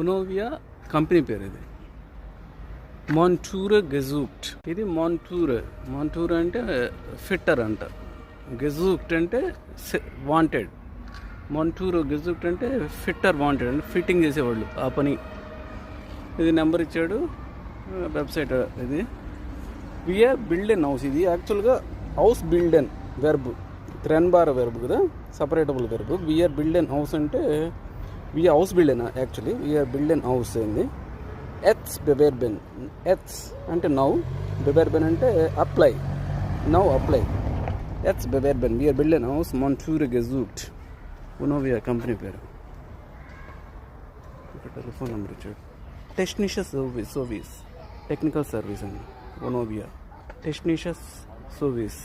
ఒనోవియా company పేరు ఇది. మాంటూర్ గెజూక్ట్ ఇది మాంటూర్ మాంటూర్ అంటే ఫిట్టర్ అంట. గెజూక్ట్ అంటే వాంటెడ్ మాంటూర్ గెజూక్ట్ అంటే ఫిట్టర్ వాంటెడ్ అంటే ఫిట్టింగ్ చేసేవాళ్ళు ఆ పని. ఇది నెంబర్ ఇచ్చాడు వెబ్సైట్ ఇది. విఆర్ బిల్డెన్ హౌస్ ఇది యాక్చువల్గా హౌస్ బిల్డెన్ వెర్బ్ త్రెన్బార్ వెర్బ్ కదా సపరేటబుల్ వెర్బ్ విఆర్ బిల్డెన్ హౌస్ అంటే వి హౌస్ బిల్డెన్ యాక్చువల్లీ విఆర్ బిల్డెన్ హౌస్ అయింది ఎత్స్ బెబెర్బెన్ ఎత్స్ అంటే నౌ బెబెర్బెన్ అంటే అప్లై నౌ అప్లై ఎత్స్ బెబెర్బెన్ విఆర్ బిల్డెన్ హౌస్ మాంటూర్ గెజూట్ ఉనోవియా కంపెనీ పేరు ఒక టెలిఫోన్ నెంబర్ ఇచ్చాడు technicians service service technical service అండి ఒనోవియా టెక్నీషియస్ సర్వీస్